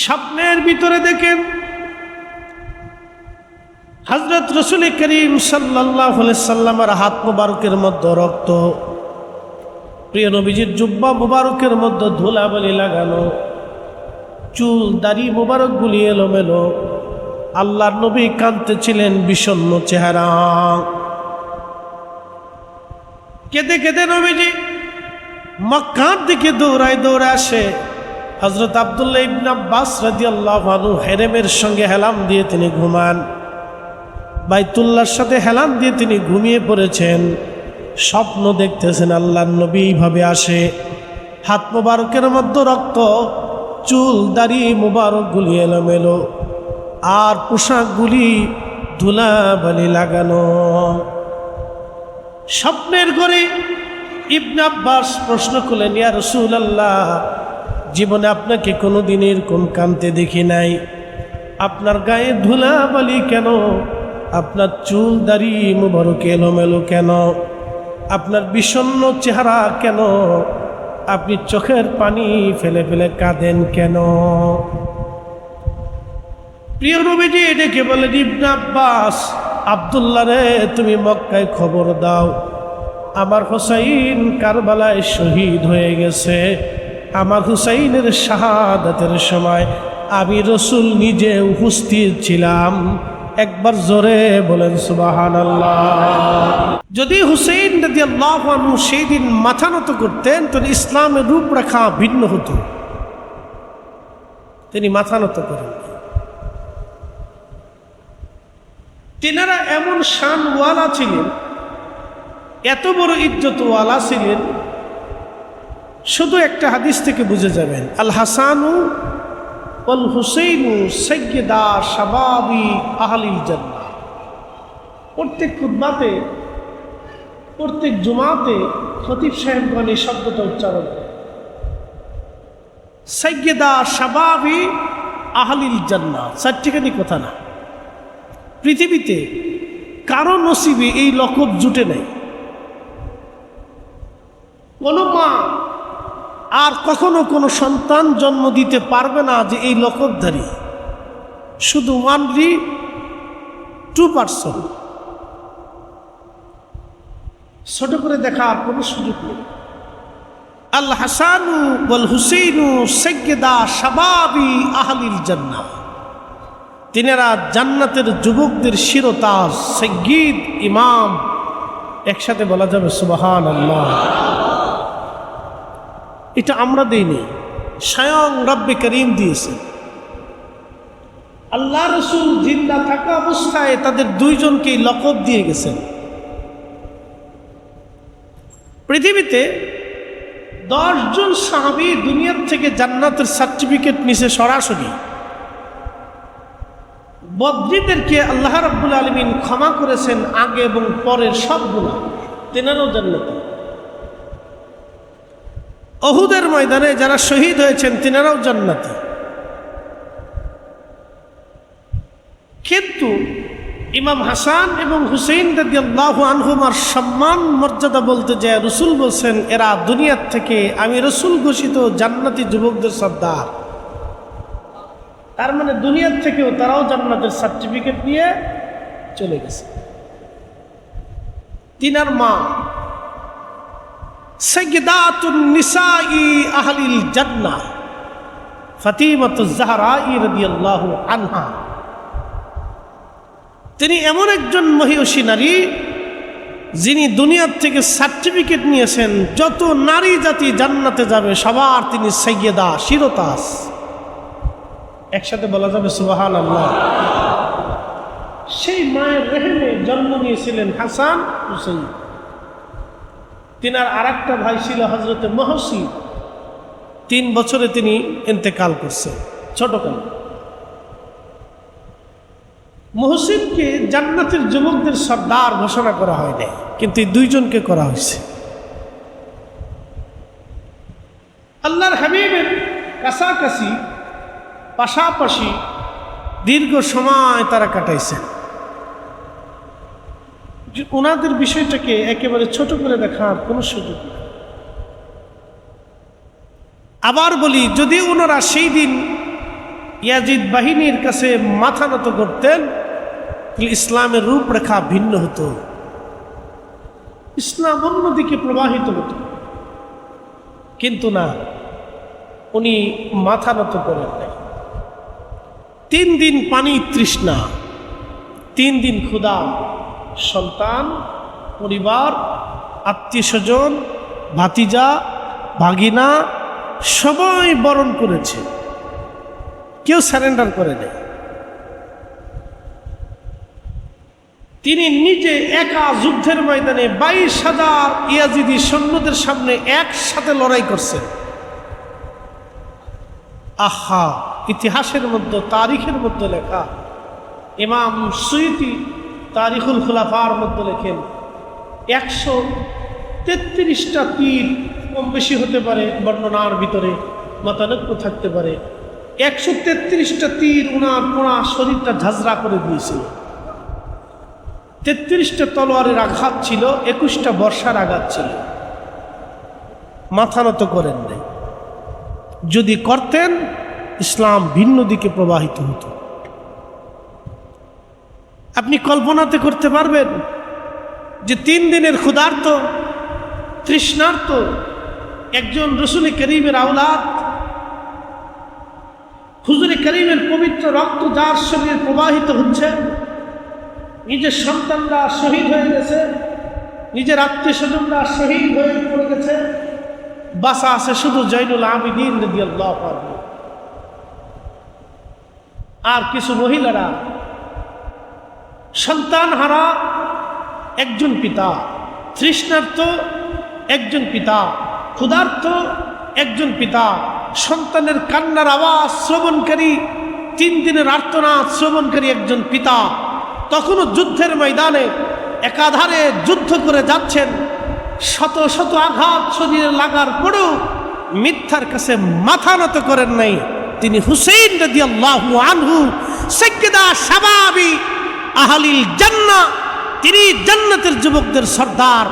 স্বপ্নের ভিতরে দেখেন হজরত রসুল করিম সাল্লাহ সাল্লামের হাত মুবারকের মধ্যে রক্ত, প্রিয় নবীজির জুব্বা মুবারকের মধ্যে ধুলাবালি লাগানো, চুল, দাড়ি মুবারকগুলি এলোমেলো, আল্লাহর নবী কাঁদতেছিলেন বিষণ্ণ চেহারা। কেঁদে কেঁদে নবীজি মক্কার দিকে দৌড়ায় দৌড়ে আসে। হজরত আবদুল্লাহ ইবন আব্বাস রাজি আল্লাহ হেরেমের সঙ্গে হেলাম দিয়ে তিনি ঘুমান। বাইতুল্লাহর সাথে হেলাম দিয়ে তিনি ঘুমিয়ে পড়েছেন। স্বপ্ন দেখতেছেন আল্লাহর নবী এইভাবে আসে। হাত মোবারকের মধ্যে রক্ত, চুল, দাড়ি মোবারকগুলি এলোমেলো। আর পোশাকগুলি ধুলাবালি লাগানো। স্বপ্নের ঘরে ইবনে আব্বাস প্রশ্ন করলেন, ইয়া রসুল আল্লাহ জীবনে আপনাকে কোনো দিন এরকম কানতে দেখি নাই। আপনার গায়ে ধুলা ধুলাবালি কেন? আপনার চুল দাড়ি মুবারক এলোমেলো কেন? আপনার বিষণ্ণ চেহারা কেন? আপনি চোখের পানি ফেলে ফেলে কাঁদেন কেন? প্রিয় নবীজি ডেকে বলেন ইবনে আব্বাস। আবদুল্লাহ রে, তুমি মক্কায় খবর দাও। আমার হুসাইন কারবালায় শহীদ হয়ে গেছে। আমার হুসাইনের শাহাদাতের সময় আমি রসুল নিজে উপস্থিত ছিলাম। একবার জোরে বলেন সুবাহান যদি হুসেইন যদি আল্লাহ সেই দিন মাথা নত করতেন তো ইসলামের রূপরেখা ভিন্ন হতো। তিনি মাথা নত করেন। তেনারা এমন শানওয়ালা ছিলেন, এত বড় ইজ্জতওয়ালা ছিলেন শুধু একটা হাদিস থেকে বুঝে যাবেন, আল হাসানু অল হুসেইনু সৈয়দা শাবাবি আহলিল জান্নাহ। প্রত্যেক খুদ্বাতে প্রত্যেক জুমাতে খতিব সাহেবগণ এই শব্দটা উচ্চারণ করে সৈয়দা শাবাবি আহলিল জান্নাহ। চারটিখানি কথা না। পৃথিবীতে কারও নসিবে এই লকব জুটে নেই। কোনো মা আর কখনো কোনো সন্তান জন্ম দিতে পারবে না যে এই লকবধারী শুধু ওয়ানলি টু পার্সন ছোট করে দেখার কোনো সুযোগ নেই। আল হাসানু বল হুসেইনু সৈয়দা শাবাবি আহলিল জান্নাহ। তিনারা জান্নাতের যুবকদের শিরতাজ সৈয়দ ইমাম। একসাথে বলা যাবে সুবাহান আল্লাহ এটা আমরা দিইনি। স্বয়ং রব্বে করিম দিয়েছে আল্লাহ রসুল জিন্দা থাকা অবস্থায় তাদের দুইজনকেই লকব দিয়ে গেছেন। পৃথিবীতে দশজন সাহাবি দুনিয়ার থেকে জান্নাতের সার্টিফিকেট নিছে সরাসরি। বদ্রীদেরকে আল্লাহ রাব্বুল আলমিন ক্ষমা করেছেন আগে এবং পরের সবগুলো। তেনারও জান্নাতে। অহুদের ময়দানে যারা শহীদ হয়েছেন, তিনারাও জান্নাতি। কিন্তু ইমাম হাসান এবং হুসেইন রাজি আল্লাহ আনহুমার সম্মান, মর্যাদা বলতে যে রসুল বলছেন, এরা দুনিয়ার থেকে আমি রসুল ঘোষিত জান্নাতি যুবকদের সর্দার। তার মানে দুনিয়ার থেকেও তারাও জান্নাতের সার্টিফিকেট নিয়ে চলে গেছে। তিনার মা আনহা। তিনি এমন একজন মহিষী নারী যিনি দুনিয়ার থেকে সার্টিফিকেট নিয়েছেন, যত নারী জাতি জান্নাতে যাবে, সবার তিনি সৈয়দা শিরতাস। একসাথে বলা যাবে সুবাহান আল্লাহ সেই মায়ের রেহেমে জন্ম নিয়েছিলেন হাসান হুসেন তিনার আর একটা ভাই ছিল হজরতে মহসি। তিন বছরে তিনি ইন্তেকাল করছেন ছোটকাল। মহসিনকে জান্নাতের যুবকদের সর্দার ঘোষণা করা হয় নাই, কিন্তু এই দুইজনকে করা হয়েছে। আল্লাহর হাবিবের কাছাকাছি, পাশাপাশি দীর্ঘ সময় তারা কাটাইছেন। যে ওনাদের বিষয়টাকে একেবারে ছোট করে দেখার কোনো সুযোগ নেই। আবার বলি, যদি ওনারা সেই দিন ইয়াজিদ বাহিনীর কাছে মাথা নত করতেন, তাহলে ইসলামের রূপরেখা ভিন্ন হতো। ইসলাম অন্যদিকে প্রবাহিত হতো। কিন্তু না, উনি মাথা নত করেন নাই। তিন দিন পানি তৃষ্ণা, তিন দিন ক্ষুধা সন্তান, পরিবার আত্মীয় স্বজন ভাতিজা, ভাগিনা, সবাই বরণ করেছে। কেউ স্যারেন্ডার করে নেই। তিনি নিজে একা যুদ্ধের ময়দানে বাইশ হাজার ইয়াজিদি সৈন্যদের সামনে একসাথে লড়াই করছেন। আহা, ইতিহাসের মধ্যে, তারিখের মধ্যে লেখা। ইমাম সুইতি তারিখুল খুলাফার মধ্যে লেখেন, একশো তেত্রিশটা তীর কম বেশি হতে পারে, বর্ণনার ভিতরে মতানৈক্য থাকতে পারে। একশো তেত্রিশটা তীর ওনার পোড়া শরীরটা ঝাঁঝরা করে দিয়েছিল। তেত্রিশটা তলোয়ারের আঘাত ছিল, একুশটা বর্ষার আঘাত ছিল। মাথা নত করেন নাই। যদি করতেন, ইসলাম ভিন্ন দিকে প্রবাহিত হতো। আপনি কল্পনাতে করতে পারবেন যে তিন দিনের ক্ষুধার্ত, তৃষ্ণার্ত একজন রসুল করিমের আওলাদ, হুজুরে করিমের পবিত্র রক্ত যার শরীরে প্রবাহিত হচ্ছে, নিজের সন্তানরা শহীদ হয়ে গেছে, নিজের আত্মীয় স্বজনরা শহীদ হয়ে পড়ে গেছে, বাসা আছে শুধু জৈনুল আবিদিন আর কিছু মহিলারা সন্তান হারা একজন পিতা, তৃষ্ণার্থ একজন পিতা, ক্ষুধার্থ একজন পিতা, সন্তানের কান্নার আওয়াজ শ্রবণকারী, তিন দিনের আর্তনাদ শ্রবণকারী একজন পিতা, তখনও যুদ্ধের ময়দানে একাধারে যুদ্ধ করে যাচ্ছেন। শত শত আঘাত শরীরে লাগার পরেও মিথ্যার কাছে মাথা নত করেন নাই। তিনি হুসেইন রদি আল্লাহ আনহু সৈয়দা সাবাবি আহালিল জান্না তিনি জান্নাতের যুবকদের সর্দার।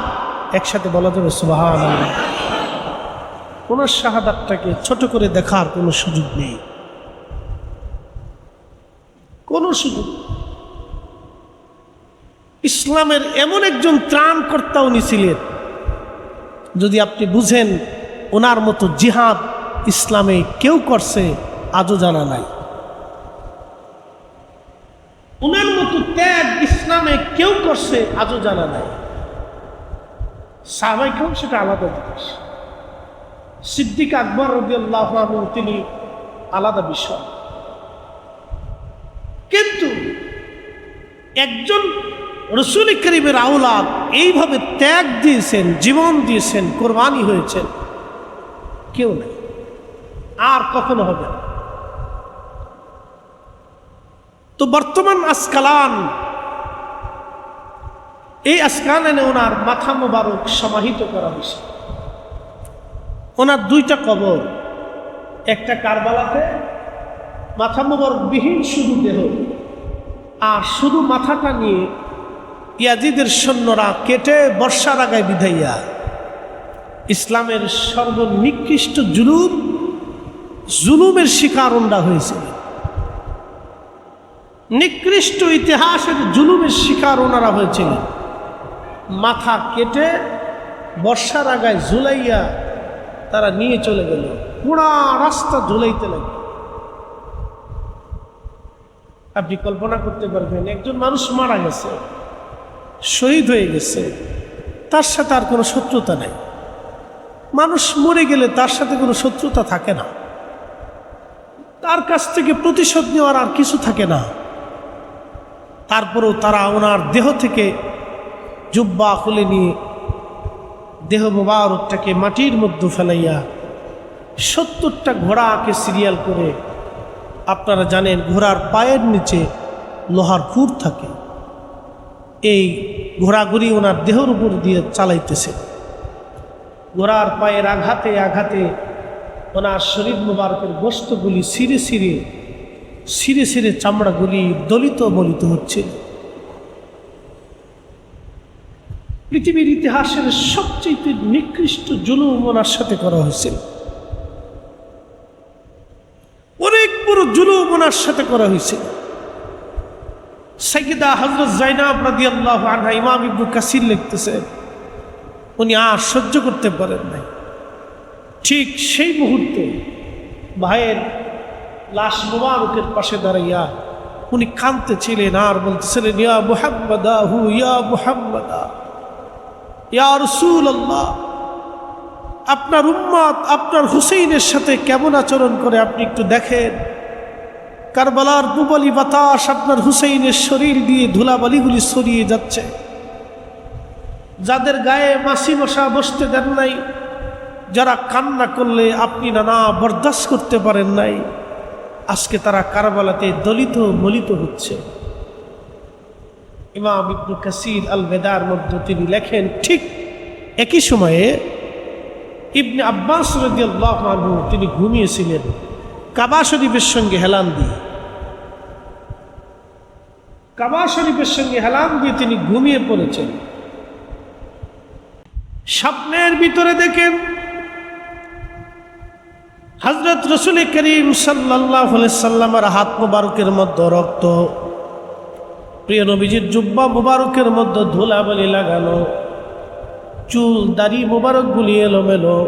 একসাথে বলা যাবে সুবাহান কোন শাহাদাতটাকে ছোট করে দেখার কোনো সুযোগ নেই। কোনো সুযোগ ইসলামের এমন একজন ত্রাণকর্তা উনি ছিলেন, যদি আপনি বুঝেন, ওনার মতো জিহাদ ইসলামে কেউ করছে, আজও জানা নাই। ওনার ত্যাগ ইসলামে কেউ করছে আজও জানা নাই। সাহাবাই কেউ সেটা আলাদা জিনিস। সিদ্দিক আকবর রবি আল্লাহ তিনি আলাদা বিষয়। কিন্তু একজন রসুল করিমের আওলাদ এইভাবে ত্যাগ দিয়েছেন, জীবন দিয়েছেন, কোরবানি হয়েছেন, কেউ নেই। আর কখনো হবে না। তো বর্তমান আসকালান, এই আসকালানে ওনার মাথা মোবারক সমাহিত করা হয়েছে। ওনার দুইটা কবর, একটা কারবালাতে মাথা মোবারক বিহীন শুধু দেহ, আর শুধু মাথাটা নিয়ে ইয়াজিদের সৈন্যরা কেটে বর্ষার আগায় বিধাইয়া ইসলামের সর্বনিকৃষ্ট জুলুম, জুলুমের শিকার ওনরা হয়েছিল নিকৃষ্ট ইতিহাসের জুলুমের শিকার ওনারা হয়েছিলেন। মাথা কেটে বর্ষার আগায় ঝুলাইয়া তারা নিয়ে চলে গেল। পুরা রাস্তা ঝুলাইতে লাগল। আপনি কল্পনা করতে পারবেন, একজন মানুষ মারা গেছে, শহীদ হয়ে গেছে, তার সাথে আর কোনো শত্রুতা নেই। মানুষ মরে গেলে তার সাথে কোনো শত্রুতা থাকে না। তার কাছ থেকে প্রতিশোধ নেওয়ার আর কিছু থাকে না। তারপরেও তারা ওনার দেহ থেকে জুব্বা খুলে নিয়ে দেহ মোবারকটাকে মাটির মধ্যে ফেলাইয়া সত্তরটা ঘোড়াকে সিরিয়াল করে, আপনারা জানেন ঘোড়ার পায়ের নিচে লোহার খুর থাকে। এই ঘোড়াগুড়ি ওনার দেহর উপর দিয়ে চালাইতেছে। ঘোড়ার পায়ের আঘাতে আঘাতে ওনার শরীর মোবারকের গোস্তগুলি সিরে সিরে সিরে সিরে চামড়াগুলি দলিত বলিত হচ্ছে। পৃথিবীর ইতিহাসের সবচেয়ে নিকৃষ্ট জুলুম ওনার সাথে করা হয়েছিল অনেক বড় জুলুম ওনার সাথে করা হয়েছিল সাইকিদা হজরত জাইনাব রাদি আল্লাহ আনহা ইমাম ইবনু কাসির লিখতেছে, উনি আর সহ্য করতে পারেন নাই। ঠিক সেই মুহূর্তে ভাইয়ের লাশ মোবারকের পাশে দাঁড়াইয়া উনি কাঁদতে ছিলেন আর বলতেছিলেন, ইয়া মুহাম্মাদা হু, ইয়া মুহাম্মাদা, ইয়া রসুল আল্লাহ আপনার উম্মত, আপনার হুসেইনের সাথে কেমন আচরণ করে আপনি একটু দেখেন। কারবালার বুবলি বাতাস আপনার হুসেইনের শরীর দিয়ে ধুলাবালিগুলি সরিয়ে যাচ্ছে। যাদের গায়ে মাসি মশা বসতে দেন নাই, যারা কান্না করলে আপনি নানা বরদাস্ত করতে পারেন নাই। আজকে তারা কারবালাতে দলিত মলিত হচ্ছে। ইমাম ইবনু কাসির আল বেদার মধ্যে তিনি লেখেন, ঠিক একই সময়ে ইবনে আব্বাস রদিয়াল্লাহ তিনি ঘুমিয়েছিলেন, কাবা শরীফের সঙ্গে হেলান দিয়ে। কাবা শরীফের সঙ্গে হেলান দিয়ে তিনি ঘুমিয়ে পড়েছেন। স্বপ্নের ভিতরে দেখেন হজরত রসুল করিম সাল্লাহ সাল্লামের হাত মুবারকের মধ্যে রক্ত, প্রিয় নবীজির জুব্বা মুবারকের মধ্যে ধুলা ধুলাবালি লাগানো, চুল, দাড়ি মুবারকগুলি এলোমেলো,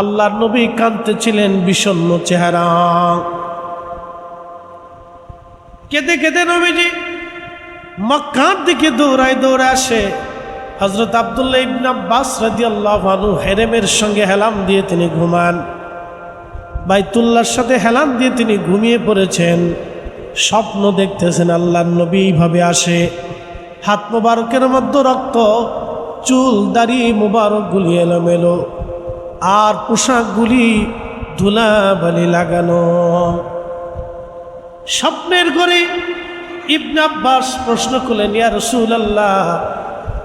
আল্লাহর নবী কাঁদতে ছিলেন বিষণ্ন চেহারা। কেঁদে কেঁদে নবীজি মক্কার দিকে দৌড়ায় দৌড়ে আসে। হজরত আবদুল্লাহ ইবন আব্বাস রাদিয়াল্লাহু আনহু হেরেমের সঙ্গে হেলাম দিয়ে তিনি ঘুমান। বাইতুল্লাহর সাথে হেলান দিয়ে তিনি ঘুমিয়ে পড়েছেন। স্বপ্ন দেখতেছেন আল্লাহর নবী এইভাবে আসে। হাত মোবারকের মধ্যে রক্ত, চুল, দাড়ি মোবারকগুলি এলোমেলো। আর পোশাকগুলি ধুলাবালি লাগানো। স্বপ্নের ঘরে ইবনে আব্বাস প্রশ্ন করলেন, ইয়া রসুল আল্লাহ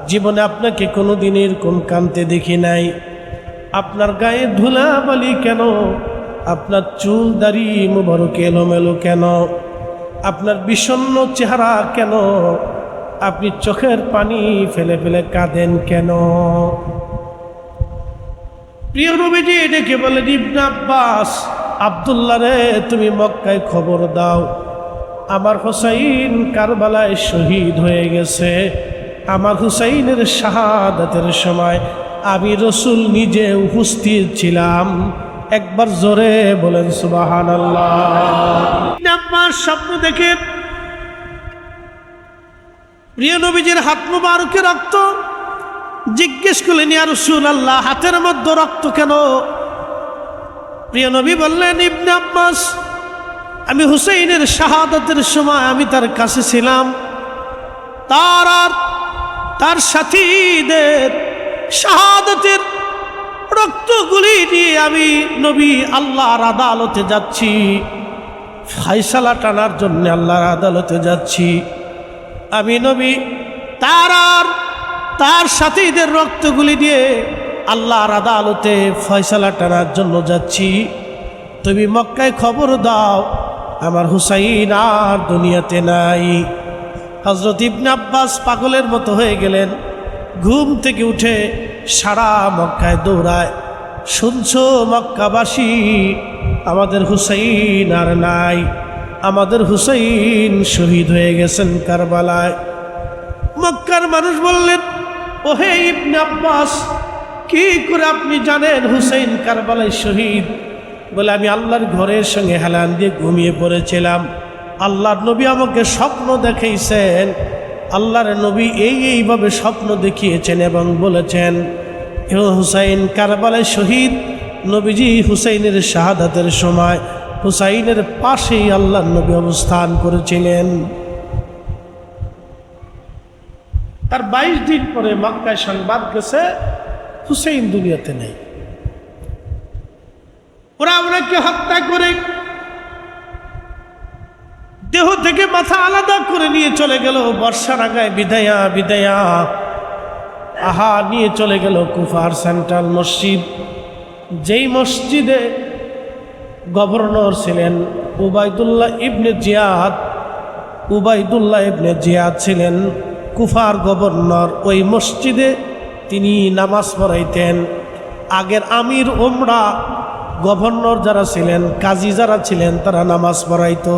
জীবনে আপনাকে কোনো দিন এরকম কানতে দেখি নাই? আপনার গায়ে ধুলাবালি কেন? আপনার চুল দাড়ি মুবারক এলোমেলো কেন? আপনার বিষণ্ন চেহারা কেন? আপনি চোখের পানি ফেলে ফেলে কাঁদেন কেন? প্রিয় নবীজি, ডেকে বলেন ইবনা আব্বাস, আবদুল্লাহ রে, তুমি মক্কায় খবর দাও। আমার হুসাইন কারবালায় শহীদ হয়ে গেছে। আমার হুসাইনের শাহাদাতের সময় আমি রসুল নিজে উপস্থিত ছিলাম। একবার জোরে বলেন সুবাহান আল্লাহ স্বপ্ন দেখে প্রিয় নবীজির হাত মুবারকে রক্ত জিজ্ঞেস করলেন আর রসুল আল্লাহ হাতের মধ্যে রক্ত কেন? প্রিয় নবী বললেন, ইবনে আব্বাস, আমি হুসেইনের শাহাদাতের সময় আমি তার কাছে ছিলাম। তার আর তার সাথীদের শাহাদাতের রক্তগুলি নিয়ে আমি নবী আল্লাহর আদালতে যাচ্ছি। ফাইসালা টানার জন্য আল্লাহর আদালতে যাচ্ছি। আমি নবী, তার আর তার সাথীদের রক্তগুলি দিয়ে আল্লাহর আদালতে ফয়সালা টানার জন্য যাচ্ছি। তুমি মক্কায় খবর দাও, আমার হুসাইন আর দুনিয়াতে নাই। হজরত ইবনে আব্বাস পাগলের মতো হয়ে গেলেন। ঘুম থেকে উঠে সারা মক্কায় দৌড়ায়। শুনছ মক্কাবাসী, আমাদের হুসাইন আর নাই। আমাদের হুসাইন শহীদ হয়ে গেছেন কারবালায়। মক্কার মানুষ বললেন, ওহে ইবনে আব্বাস, কি করে আপনি জানেন হুসেইন কারবালায় শহীদ? বলে, আমি আল্লাহর ঘরের সঙ্গে হেলান দিয়ে ঘুমিয়ে পড়েছিলাম। আল্লাহর নবী আমাকে স্বপ্ন দেখাইছেন। আল্লাহর নবী এই এইভাবে স্বপ্ন দেখিয়েছেন এবং বলেছেন হুসাইন কারবালায় শহীদ, নবীজি হুসাইনের শাহাদাতের সময় হুসাইনের পাশেই আল্লাহর নবী অবস্থান করেছিলেন। তার বাইশ দিন পরে মক্কায় সংবাদ গেছে, হুসেইন দুনিয়াতে নেই। ওরা ওনাকে হত্যা করে? দেহ থেকে মাথা আলাদা করে নিয়ে চলে গেল বর্ষার আগায় বিদায়া বিদায়া। আহা, নিয়ে চলে গেল কুফার সেন্ট্রাল মসজিদ। যেই মসজিদে গভর্নর ছিলেন উবায়দুল্লাহ ইবনে জিয়াদ, উবায়দুল্লাহ ইবনে জিয়াদ ছিলেন কুফার গভর্নর। ওই মসজিদে তিনি নামাজ পড়াইতেন। আগের আমির ওমরা গভর্নর যারা ছিলেন, কাজী যারা ছিলেন, তারা নামাজ পড়াইতো।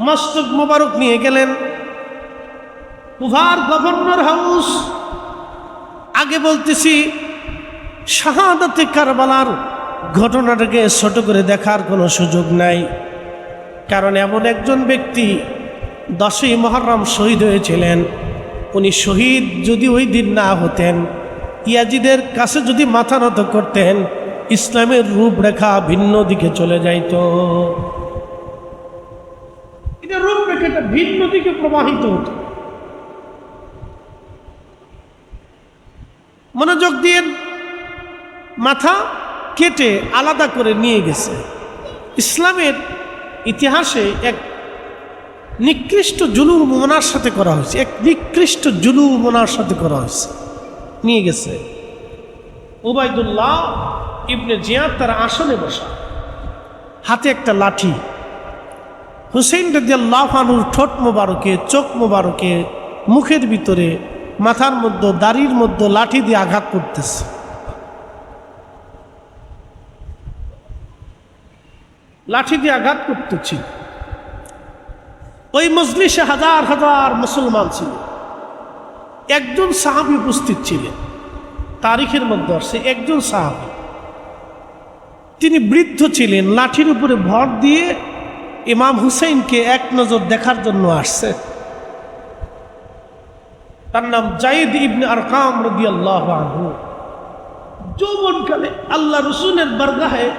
মস্তক মোবারক নিয়ে গেলেন। কুফার গভর্নর হাউস। আগে বলতেছি, শাহাদাতে কারবালার ঘটনাটাকে ছোট করে দেখার কোনো সুযোগ নাই। কারণ এমন একজন ব্যক্তি দশই মহরম শহীদ হয়েছিলেন। উনি শহীদ যদি ওই দিন না হতেন ইয়াজিদের কাছে যদি মাথা নত করতেন ইসলামের রূপরেখা ভিন্ন দিকে চলে যাইত। এটা রূপরেখাটা ভিন্ন দিকে প্রবাহিত হতো। মনোযোগ দিয়ে মাথা কেটে আলাদা করে নিয়ে গেছে। ইসলামের ইতিহাসে এক নিকৃষ্ট জুলুম মোনার সাথে করা হয়েছে। এক নিকৃষ্ট জুলুম মোনার সাথে করা হয়েছে। নিয়ে গেছে। ওবায়দুল্লাহ ইবনে জিয়াদ তার আসনে বসা। হাতে একটা লাঠি। হুসেইন রাজিয়াল্লাহানুর ঠোঁট মোবারকে, চোখ মোবারকে মুখের ভিতরে, মাথার মধ্যে, দাড়ির মধ্যে লাঠি দিয়ে আঘাত করতেছে। লাঠি দিয়ে আঘাত করতেছি ওই মজলিসে হাজার হাজার মুসলমান ছিল। একজন সাহাবি উপস্থিত ছিলেন। তারিখের মধ্যে আসছে একজন সাহাবি। তিনি বৃদ্ধ ছিলেন, লাঠির উপরে ভর দিয়ে ইমাম হুসেইনকে এক নজর দেখার জন্য আসছে। তার নাম জাইদ ইবনে আরকাম রদি আল্লাহ যৌবনকালে আল্লাহ রসুলের বারগাহে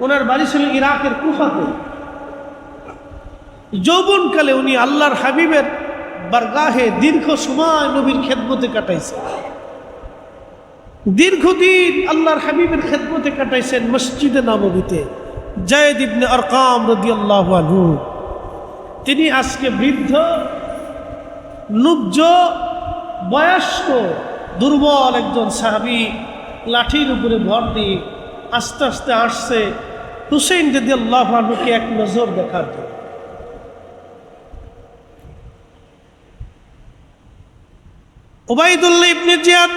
ওনার বাড়ি ছিল ইরাকের কুফাতে। যৌবনকালে উনি আল্লাহর হাবিবের বারগাহে দীর্ঘ সময় নবীর খেদমতে কাটাইছে দীর্ঘদিন আল্লাহর হাবিবের খেদমতে কাটাইছেন মসজিদে নববীতে জয়দ ইবনে আরকাম রদিয়াল্লাহু আনহু। তিনি আজকে বৃদ্ধ, নুব্জ, বয়স্ক, দুর্বল একজন সাহাবি লাঠির উপরে ভর দিয়ে আস্তে আস্তে আসছে হুসেন যদি আল্লাহ আনুকে এক নজর দেখার জন্য। ওবায়দুল্লাহ ইবনে জিয়াদ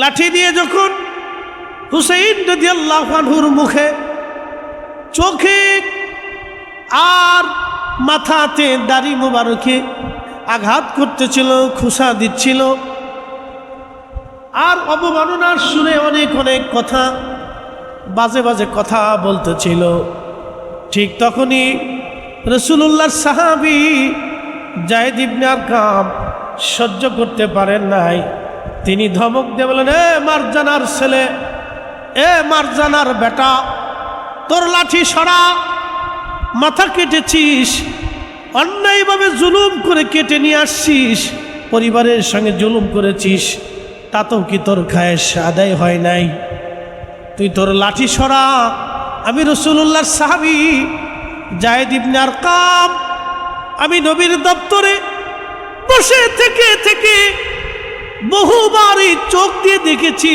লাঠি দিয়ে যখন হুসেইন যদি আল্লাহ আনহুর মুখে চোখে আর মাথাতে দাড়ি মোবারকে আঘাত করতেছিল, খুসা দিচ্ছিল, আর অবমাননার শুনে অনেক অনেক কথা, বাজে বাজে কথা বলতেছিল। ঠিক তখনই রসুল্লাহ সাহাবি জাহেদ ইবনার কাম সহ্য করতে পারেন নাই। তিনি ধমক দিয়ে বলেন, এ মারজানার ছেলে, এ মারজানার বেটা, তোর লাঠি সরা, মাথা কেটেছিস, অন্যায়ভাবে জুলুম করে কেটে নিয়ে আসছিস, পরিবারের সঙ্গে জুলুম করেছিস, তাতেও কি তোর খায়েশ আদায় হয় নাই? তুই তোর লাঠি সরা। আমি রসুল্লাহ সাহাবি, জায়দ ইবনে আর কাম আমি নবীর দপ্তরে বসে থেকে থেকে বহুবার এই চোখ দিয়ে দেখেছি,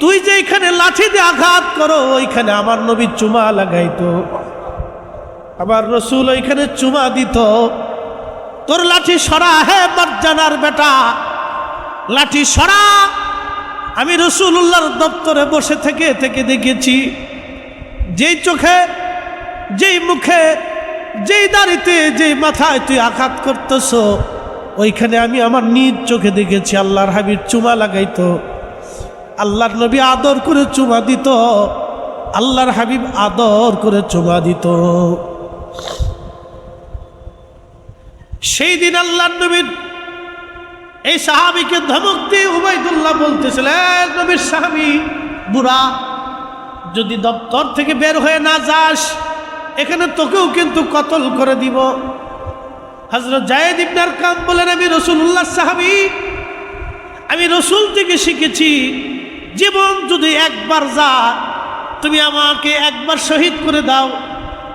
তুই যে এখানে লাঠি দিয়ে আঘাত করো, ওইখানে আমার নবী চুমা লাগাইতো। আবার রসুল ওইখানে চুমা দিত। তোর লাঠি সরা হে মার্জানার বেটা, লাঠি সরা। আমি রসুল্লাহর দপ্তরে বসে থেকে থেকে দেখেছি, যেই চোখে, যেই মুখে, যেই দাড়িতে, যেই মাথায় তুই আঘাত করতেছ ওইখানে আমি আমার নিজ চোখে দেখেছি, আল্লাহর হাবিব চুমা লাগাইতো। আল্লাহর নবী আদর করে চুমা দিত, আল্লাহর হাবিব আদর করে চুমা দিত। সেই দিন আল্লাহর নবীর এই সাহাবিকে ধমক দিয়ে উবাইদুল্লাহ বলতেছিল "এই নবীর সাহাবি, বুড়া, যদি দপ্তর থেকে বের হয়ে না যাস, এখানে তোকেও কিন্তু কতল করে দিব। হজরত জায়েদ ইবনার কাম বলেন, আমি রসুল্লাহ সাহাবি। আমি রসুল থেকে শিখেছি, জীবন যদি একবার যা তুমি আমাকে একবার শহীদ করে দাও।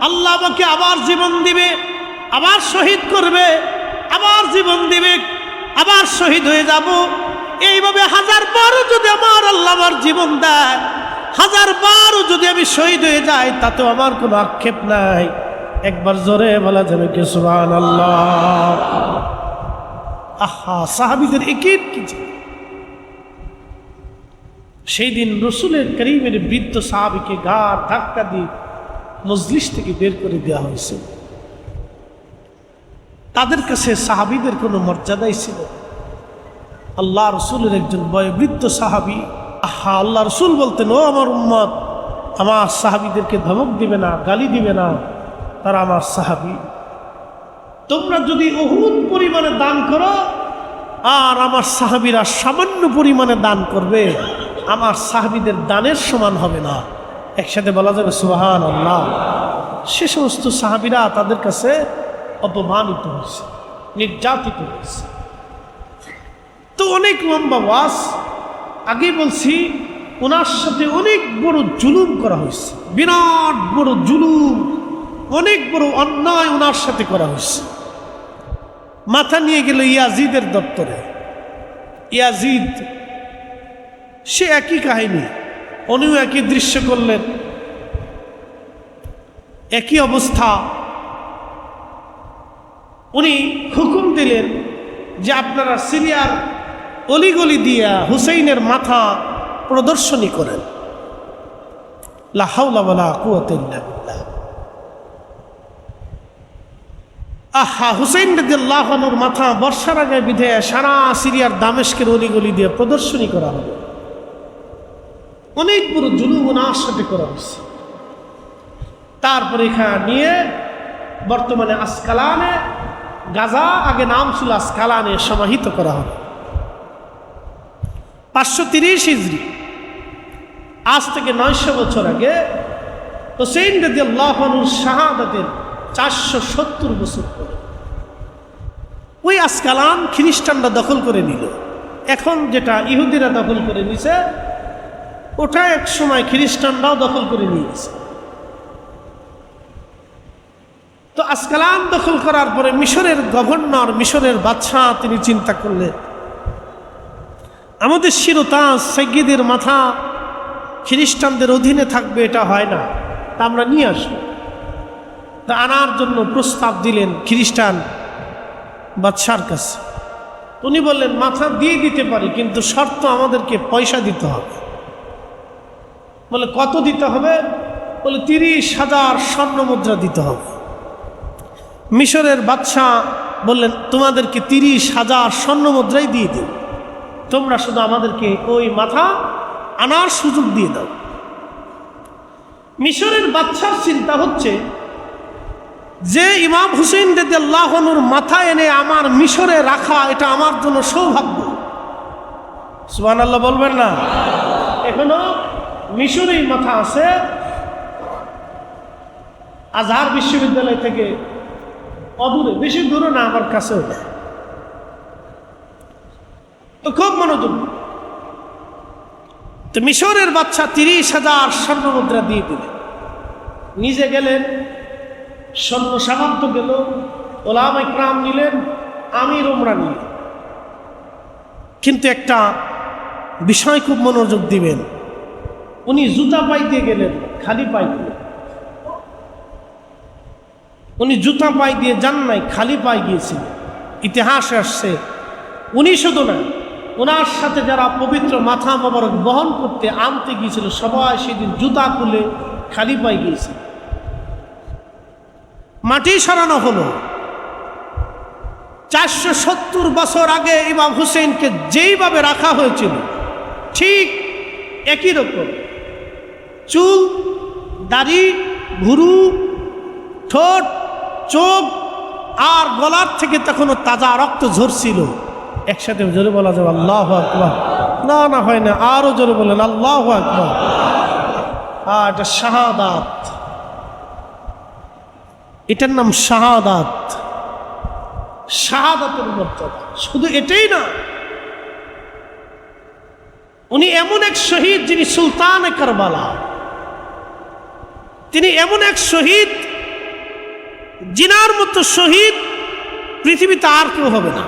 আল্লাহ আমাকে আবার জীবন দিবে, আবার শহীদ করবে, আবার জীবন দিবে, আবার শহীদ হয়ে যাব। এইভাবে হাজার বারও যদি আমার আল্লাহ আমার জীবন দেয়, হাজার বারও যদি আমি শহীদ হয়ে যাই, তাতেও আমার কোনো আক্ষেপ নাই। একবার জোরে বলা যাবে কি সুবান আল্লাহ আহা, সাহাবিদের একের কি সেই দিন রসুলের করিমের বৃদ্ধ সাহাবিকে গা ধাক্কা দিয়ে মজলিস থেকে বের করে দেওয়া হয়েছে। তাদের কাছে সাহাবিদের কোনো মর্যাদাই ছিল আল্লাহ রসুলের একজন বয়োবৃদ্ধ সাহাবি, আহা, আল্লাহ রসুল বলতেন, ও আমার উম্মত, আমার সাহাবিদেরকে ধমক দিবে না, গালি দিবে না তারা আমার সাহাবি। তোমরা যদি অহুত পরিমাণে দান করো, আর আমার সাহাবিরা সামান্য পরিমাণে দান করবে, আমার সাহাবিদের দানের সমান হবে না। একসাথে বলা যাবে সুবাহান আল্লাহ সে সমস্ত সাহাবিরা তাদের কাছে অপমানিত হয়েছে, নির্যাতিত হয়েছে। তো অনেক লম্বা ওয়াস আগে বলছি ওনার সাথে অনেক বড় জুলুম করা হয়েছে। বিরাট বড় জুলুম। অনেক বড় অন্যায় ওনার সাথে করা হয়েছে। মাথা নিয়ে গেল ইয়াজিদের দপ্তরে। ইয়াজিদ, সে একই কাহিনী, উনিও একই দৃশ্য করলেন। একই অবস্থা। উনি হুকুম দিলেন যে আপনারা সিরিয়ার অলিগলি দিয়া হুসেইনের মাথা প্রদর্শনী করেন। লাহাউলা বলা আহা, হুসেইন রাদিয়াল্লাহুর মাথা বর্ষার আগে বিধে সারা সিরিয়ার দামেশকের অলিগলি দিয়ে প্রদর্শনী করা হবে। অনেক বড় জুলুম ওনার সাথে করা হয়েছে। তারপরে এখানে নিয়ে বর্তমানে আসকালানে, গাজা, আগে নাম ছিল আসকালানে, সমাহিত করা হবে। পাঁচশো তিরিশ ইজরি আজ থেকে নয়শো বছর আগে হোসেন রদি আল্লাহনুর শাহাদাতের চারশো সত্তর বছর ওই আসকালান খ্রিস্টানরা দখল করে নিল। এখন যেটা ইহুদিরা দখল করে নিছে, ওটা এক সময় খ্রিস্টানরাও দখল করে নিয়েছে তো আসকালান দখল করার পরে মিশরের গভর্নর, মিশরের বাদশাহ, তিনি চিন্তা করলেন, আমাদের শিরতাজ সৈয়দের মাথা খ্রিস্টানদের অধীনে থাকবে, এটা হয় না। তা আমরা নিয়ে আসব। তা আনার জন্য প্রস্তাব দিলেন খ্রিস্টান বাদশার কাছে। উনি বললেন, মাথা দিয়ে দিতে পারি, কিন্তু শর্ত আমাদেরকে পয়সা দিতে হবে। বলে, কত দিতে হবে? বলে, তিরিশ হাজার স্বর্ণ মুদ্রা দিতে হবে। মিশরের বাদশাহ বললেন, তোমাদেরকে তিরিশ হাজার স্বর্ণ মুদ্রাই দিয়ে দিই। তোমরা শুধু আমাদেরকে ওই মাথা আনার সুযোগ দিয়ে দাও। মিশরের বাচ্চার চিন্তা হচ্ছে যে ইমাম হুসেন রেদি আল্লাহনুর মাথা এনে আমার মিশরে রাখা, এটা আমার জন্য সৌভাগ্য। সুবান আল্লাহ বলবেন না? এখনও মিশরেই মাথা আছে। আজহার বিশ্ববিদ্যালয় থেকে অদূরে, বেশি দূরে না, আমার কাছেও না। তো খুব মনোযোগ। তো মিশরের বাচ্চা তিরিশ হাজার স্বর্ণমুদ্রা দিয়ে দিলেন। নিজে গেলেন স্বর্ণ সামন্ত গেল। ওলাম ইকরাম নিলেন, আমির ওমরা নিলেন। কিন্তু একটা বিষয় খুব মনোযোগ দিবেন। উনি জুতা পাই দিয়ে গেলেন, খালি পাই দিয়ে উনি জুতা পাই দিয়ে যান নাই, খালি পাই গিয়েছিলেন। ইতিহাস আসছে, উনি শুধু না, ওনার সাথে যারা পবিত্র মাথা মোবারক বহন করতে আনতে গিয়েছিল, সবাই সেদিন জুতা খুলে খালি পাই গিয়েছিল। মাটি সরানো হলো। চারশো সত্তর বছর আগে ইমাম হুসেনকে যেইভাবে রাখা হয়েছিল, ঠিক একই রকম। চুল, দাড়ি ভুরু ঠোঁট, চোখ আর গলার থেকে তখনও তাজা রক্ত ঝরছিল। একসাথে জোরে বলা যাবে, আল্লাহ আকবর। না না, হয় না আরও জোরে বলেন, আল্লাহ আকবর। আর এটা শাহাদাত। এটার নাম শাহাদাত। শাহাদাতের মর্যাদা। শুধু এটাই না, উনি এমন এক শহীদ যিনি সুলতান কারবালা। তিনি এমন এক শহীদ জিনার মতো শহীদ পৃথিবীতে আর কেউ হবে না।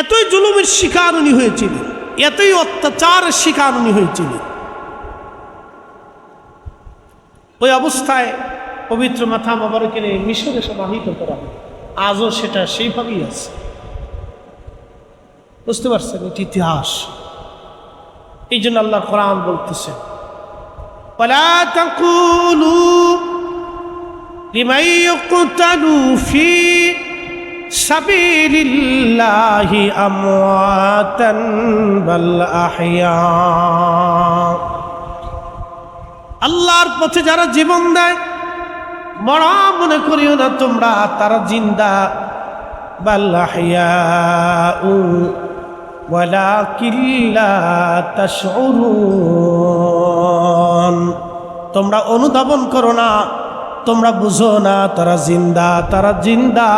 এতই জুলুমের শিকার উনি হয়েছিলেন, এতই অত্যাচারের শিকার উনি হয়েছিলেন। ওই অবস্থায় পবিত্র মাথা মোবারকে নিয়ে মিশরে সমাহিত করা হয়। আজও সেটা সেইভাবেই আছে বুঝতে পারছেন এটি ইতিহাস এই জন্য আল্লাহ কোরআন বলতেছেন ولا تقولوا لمن يقتل في سبيل الله أمواتا بل أحياء আল্লাহর পথে যারা জীবন দেয় মরা মনে করিও না তোমরা, তারা জিন্দা। তোমরা অনুধাবন করো না, তোমরা বুঝো না, তারা জিন্দা তারা জিন্দা।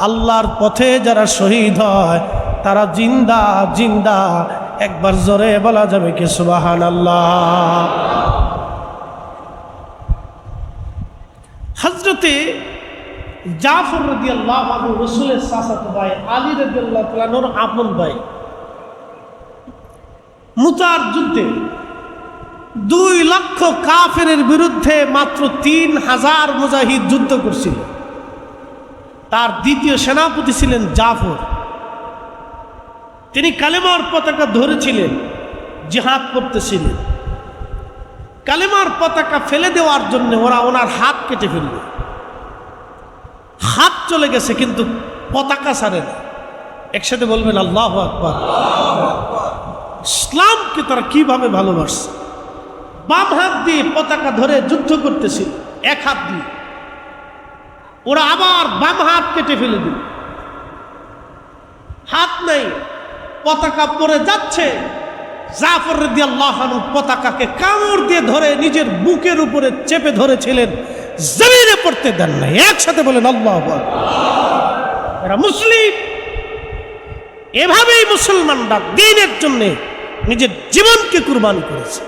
আল্লাহর পথে যারা শহীদ হয়, তারা জিন্দা জিন্দা। একবার জোরে বলা যাবে কি সুবাহান আল্লাহ হজরতে জাফর রদি আবু রসুলের সাসাত ভাই, আলী রদি তালানোর আপন ভাই। মুতার যুদ্ধে দুই লক্ষ কাফের বিরুদ্ধে মাত্র তিন হাজার মুজাহিদ যুদ্ধ করছিল। তার দ্বিতীয় সেনাপতি ছিলেন জাফর। তিনি কালেমার পতাকা ধরেছিলেন, জিহাদ করতেছিলেন। কালেমার পতাকা ফেলে দেওয়ার জন্য ওরা ওনার হাত কেটে ফেলল। হাত চলে গেছে, কিন্তু পতাকা ছাড়ে না। একসাথে বলবেন, আল্লাহ আকবর। ইসলামকে তারা কীভাবে ভালোবাসছে? বাম হাত দিয়ে পতাকা ধরে যুদ্ধ করতেছিল এক হাত দিয়ে। ওরা আবার বাম হাত কেটে ফেলে দিল। হাত নেই, পতাকা পরে যাচ্ছে। জাফর রদি আল্লাহানু পতাকাকে কামড় দিয়ে ধরে নিজের বুকের উপরে চেপে ধরেছিলেন। জমিনে পড়তে দেন নাই, একসাথে বলেন, আল্লাহ এরা মুসলিম। এভাবেই মুসলমানরা দিনের জন্য নিজের জীবনকে কুরবান করেছে।